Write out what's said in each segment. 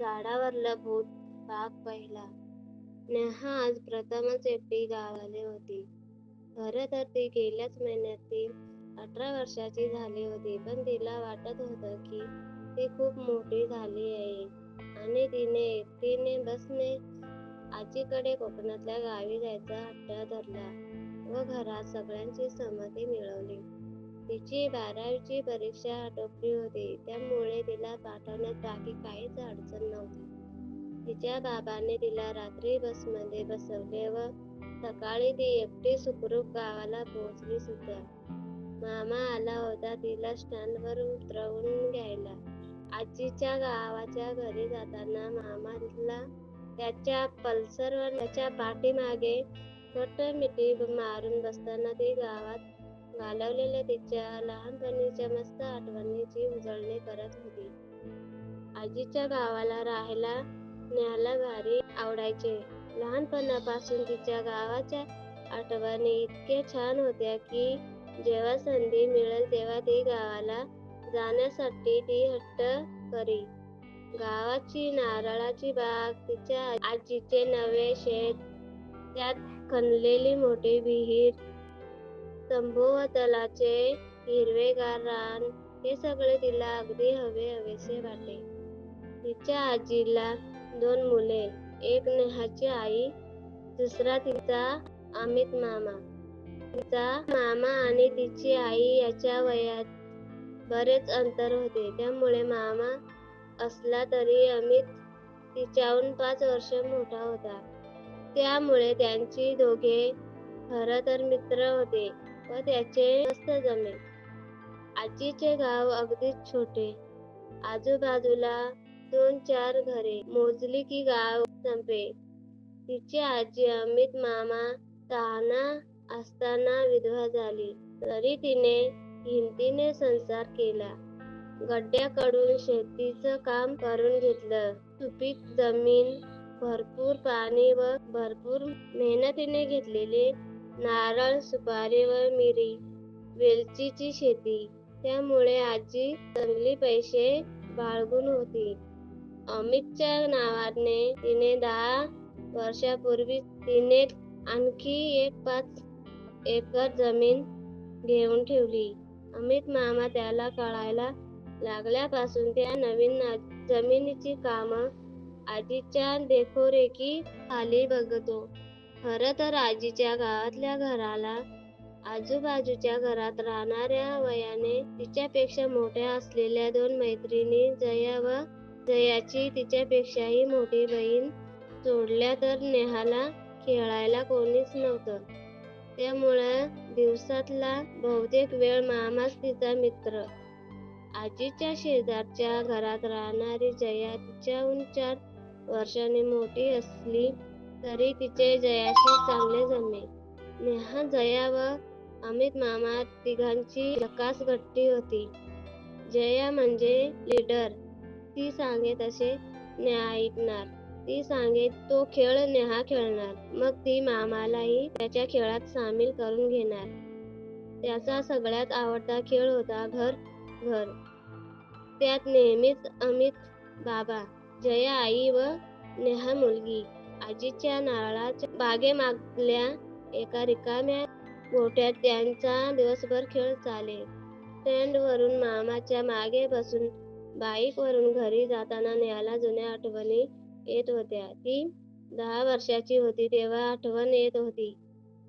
झाडावरला भूत भाग पहिला. नेहा आज प्रथमच एकटी गावाले होती. खरं तर ती गेल्याच महिन्यात अठरा वर्षाची झाली होती पण तिला वाटत होतं की ती खूप मोठी झाली आहे. आणि तिने एकटीने बसने आजीकडे कोकणातल्या गावी जायचा हट्ट धरला व घरात सगळ्यांची संमती मिळवली. तिची बारावीची परीक्षा आटोपली होती. त्यामुळे तिला पाठवण्यात बाकी काहीच अडचण नव्हती. तिच्या बाबाने तिला रात्री बसमध्ये बसवले व सकाळी ती एकटी सुखरूप गावाला पोहोचली सुद्धा. मामा आला होता तिला स्टँडवर उतरवून घ्यायला. आजीच्या गावाच्या घरी जाताना मामाला त्याच्या पल्सरवर त्याच्या पाठीमागे छोट मिठी मारून बसताना ती गावात घालवलेल्या तिच्या लहानपणीच्या मस्त आठवणीची उजळणी करत होती. आजीच्या गावाला राहायला न्यायला भारी आवडायचे. लहानपणापासून तिच्या गावाच्या आठवणी इतक्या छान होत्या की जेव्हा संधी मिळेल तेव्हा ती गावाला जाण्यासाठी ती हट्ट करी. गावाची नारळाची बाग तिच्या आजीचे नवे शेत त्यात खणलेली मोठी विहीर सभोवतालचे हिरवेगार रान हे सगळे तिला अगदी हवे हवेसे वाटे. तिच्या आजीला दोन मुले एक नेहाची आई दुसरा तिचा अमित मामा. तिचा मामा आणि तिची आई याच्या वयात बरेच अंतर होते. त्यामुळे मामा असला तरी अमित तिच्याहून पाच वर्ष मोठा होता. त्यामुळे त्यांची दोघे खरं तर मित्र होते. व त्याचे मस्त जमे. आजीचे गाव अगदीच छोटे. आजूबाजूला दोन चार घरे. मोजली की गाव संपे. तिची आजी अमित मामा तहाना असताना विधवा झाली. तरी तिने हिमतीने संसार केला. गड्ड्याकडून शेतीचं काम करून घेतलं. सुपीक जमीन भरपूर पाणी व भरपूर मेहनतीने घेतलेले नारळ सुपारी व मिरी वेलचीची शेती. त्यामुळे आजी चांगली पैसे बाळगून होती. अमितच्या नावाने तिने दहा वर्षापूर्वी तिने आणखी एक पाच एकर जमीन घेऊन ठेवली. अमित मामा त्याला कळायला लागल्यापासून त्या नवीन जमिनीची काम आजीच्या देखोरेखी खाली बघतो. खर तर आजीच्या गावातल्या घराला आजूबाजूच्या घरात राहणाऱ्या वयाने तिच्यापेक्षा मोठ्या असलेल्या दोन मैत्रिणी जया व जयाची तिच्यापेक्षाही मोठी बहीण सोडल्या तर नेहाला खेळायला कोणीच नव्हतं. त्यामुळं दिवसातला बहुतेक वेळ मामाच तिचा मित्र. आजीच्या शेजारच्या घरात राहणारी जया तिच्याहून चार वर्षांनी मोठी असली तरी तिचे जयाशी चांगले जमे नेहा जया व अमित मामा तिघांची झकास घट्टी होती. जया म्हणजे लीडर. ती सांगे तसे नेहा ऐकणार. ती सांगे तो खेळ नेहा खेळणार. मग ती मामालाही त्याच्या खेळात सामील करून घेणार. त्याचा सगळ्यात आवडता खेळ होता घर घर. त्यात नेहमीच अमित बाबा जया आई व नेहा मुलगी. आजीच्या नारळाच्या बागेमागल्या एका रिकाम्या गोट्यात त्यांचा दिवसभर खेळ चाले. स्टँड वरून मामाच्या मागे बसून बाईक वरून घरी जाताना न्याला जुन्या आठवणी येत होत्या. ती दहा वर्षाची होती तेव्हा आठवण येत होती.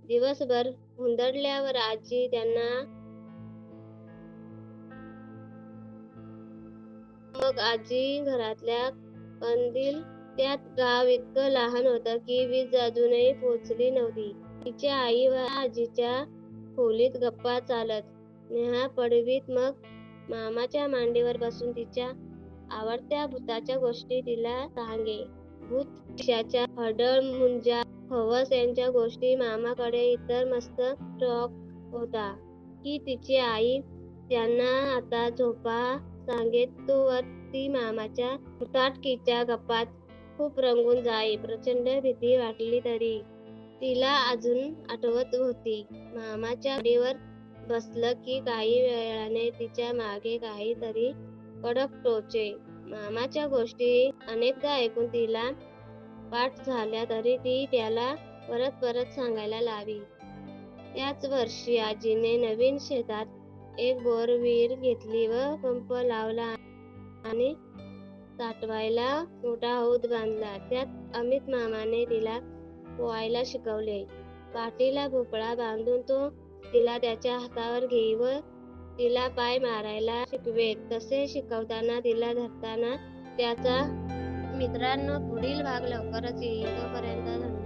दिवसभर हुंदडल्यावर आजी त्यांना मग आजी घरातल्या कंदील त्यात गाव इतकं लहान होतं की वीज अजूनही पोचली नव्हती. तिच्या आई व आजीच्या खोलीत गप्पा चालत नेहा पडवीत मग मामाच्या मांडीवर बसून तिच्या आवडत्या भूताच्या गोष्टी तिला सांगे. भूत पिशाच्या हडळ मुंजा हवस यांच्या गोष्टी मामाकडे इतर मस्त स्टॉक होता की तिची आई त्यांना आता झोपा सांगेत तोवर ती मामाच्या फुटाटकीच्या गप्पात खूप रंगून जाई प्रचंड भीती वाटली तरी. तिला अजून आठवत होती. मामाच्या गाडीवर बसलं की काही वेळाने तिच्यामागे काहीतरी कडक टोचे. मामाच्या गोष्टी अनेकदा ऐकून तिला पाठ झाल्या तरी ती त्याला परत परत सांगायला लावी. त्याच वर्षी आजीने नवीन शेतात एक बोरवीर घेतली व पंप लावला आणि साठवायला मोठा हौद बांधला. त्यात अमित मामाने तिला पोहायला शिकवले. पाठीला भोपळा बांधून तो तिला त्याच्या हातावर घेई व तिला पाय मारायला शिकवेत तसे शिकवताना तिला धरताना त्याचा मित्रांनो पुढील भाग लवकरच येईल. तोपर्यंत धन्यवाद.